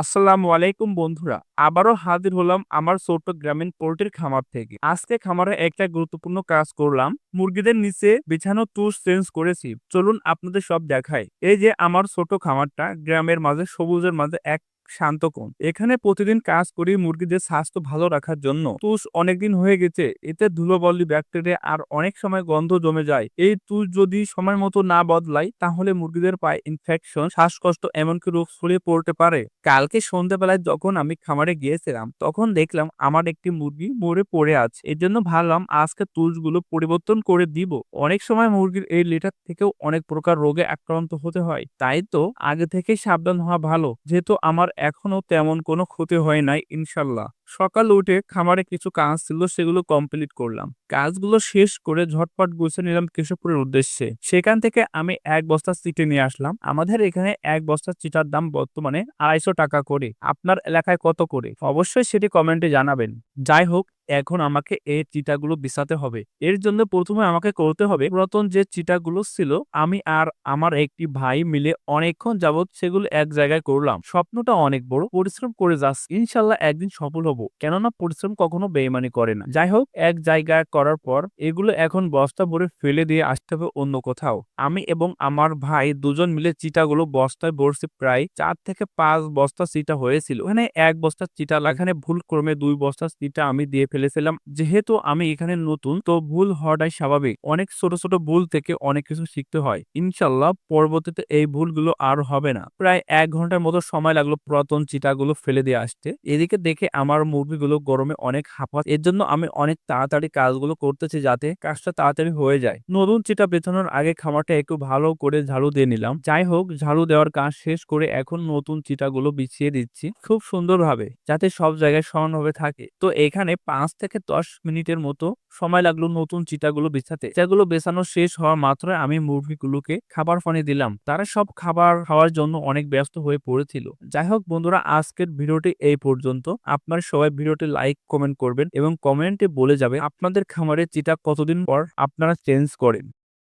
আসসালামু আলাইকুম বন্ধুরা, আবারও হাজির হলাম আমার ছোট গ্রামীণ পোল্ট্রির খামার থেকে। আজকে খামারে একটা গুরুত্বপূর্ণ কাজ করলাম, মুরগিদের নিচে বিছানো তুষ চেঞ্জ করেছি। চলুন আপনাদের সব দেখাই। এই যে আমার ছোট খামারটা, গ্রামের মাঝে সবুজের মাঝে এক শান্ত কোণ। এখানে প্রতিদিন কাজ করি মুরগিদের স্বাস্থ্য ভালো রাখার জন্য। তুষ অনেকদিন হয়ে গেছে, এতে ধুলোবলি, ব্যাকটেরিয়া আর অনেক সময় গন্ধ জমে যায়। এই তুষ যদি সময় মতো না বদলাই তাহলে মুরগিদের পায়ে ইনফেকশন শ্বাসকষ্ট এমনকি রোগ ছড়িয়ে পড়তে পারে। কালকে সন্ধ্যাবেলায় যখন আমি খামারে গিয়েছিলাম, তখন দেখলাম আমার একটি মুরগি মরে পড়ে আছে। এর জন্য ভাবলাম আজকে তুষগুলো পরিবর্তন করে দিব। অনেক সময় মুরগির এই লিটার থেকেও অনেক প্রকার রোগে আক্রান্ত হতে হয়। তাই তো আগে থেকেই সাবধান হওয়া ভালো। যেহেতু আমার এখনও তেমন কোনো ক্ষতি হয় নাই ইনশাল্লাহ। সকাল উঠে খামারে কিছু কাজ ছিল সেগুলো কমপ্লিট করলাম। কাজগুলো শেষ করে ঝটপট গুছিয়ে নিলাম কেশবপুরের উদ্দেশ্যে। সেখান থেকে আমি এক বস্তা চিটে নিয়ে আসলাম। আমাদের এখানে এক বস্তা চিটার দাম বর্তমানে আড়াইশো টাকা করে। আপনার এলাকায় কত করে? অবশ্যই সেটি কমেন্টে জানাবেন। যাই হোক, এখন আমাকে এই চিটাগুলো বিছাতে হবে। এর জন্য প্রথমে আমাকে করতে হবে, পুরাতন যে চিটাগুলো ছিল, আমি আর আমার একটি ভাই মিলে অনেকক্ষণ যাবত সেগুলো এক জায়গায় করলাম। স্বপ্নটা অনেক বড়, পরিশ্রম করে যাচ্ছে। ইনশাল্লাহ একদিন সফল হব। কেননা পরিশ্রম কখনো বেইমানি করে না। যাই হোক এক জায়গায় করার পর এগুলো এখন বস্তা ভরে ফেলে দিয়ে আসতে হবে অন্য কোথাও। আমি এবং আমার ভাই দুজন মিলে চিটাগুলো বস্তায় ভরছি প্রায় চার থেকে পাঁচ বস্তা চিটা হয়েছিল। এখানে এক বস্তা চিটা এখানে ভুল ক্রমে দুই বস্তা চিটা আমি দিয়ে ফেলেছিলাম। যেহেতু আমি এখানে নতুন, তো ভুল হওয়াটাই স্বাভাবিক। অনেক ছোট ছোট ভুল থেকে অনেক কিছু শিখতে হয়। ইনশাল্লাহ পরবর্তীতে এই ভুলগুলো আর হবে না। প্রায় এক ঘণ্টার মতো সময় লাগল পুরাতন চিটাগুলো ফেলে দিয়ে আসতে। এদিকে দেখে আমার মুরগিগুলো গরমে অনেক হাঁপা এর জন্য আমি অনেক তাড়াতাড়ি কাজগুলো করতেছি যাতে কাজটা তাড়াতাড়ি হয়ে যায়। নতুন চিটা বেছানোর আগে খামারটা একটু ভালো করে ঝাড়ু দিয়ে নিলাম। যাই হোক, ঝাড়ু দেওয়ার কাজ শেষ করে এখন নতুন চিটাগুলো বিছিয়ে দিচ্ছি খুব সুন্দরভাবে, যাতে সব জায়গায় সমানভাবে থাকে। তো এখানে পাঁচ থেকে দশ মিনিটের মতো সময় লাগল নতুন চিটাগুলো বিছাতে। যেগুলো বেছানো শেষ হওয়া মাত্রই আমি মুরগিগুলোকে খাবার পানি দিলাম। তারা সব খাবার খাওয়ার জন্য অনেক ব্যস্ত হয়ে পড়েছিল। যাই হোক বন্ধুরা, আজকের ভিডিওটি এই পর্যন্ত। আপনারা সবাই ভিডিওটি লাইক, কমেন্ট করবেন এবং কমেন্টে বলে যাবে আপনাদের খামারে চিটা কতদিন পর আপনারা চেঞ্জ করেন।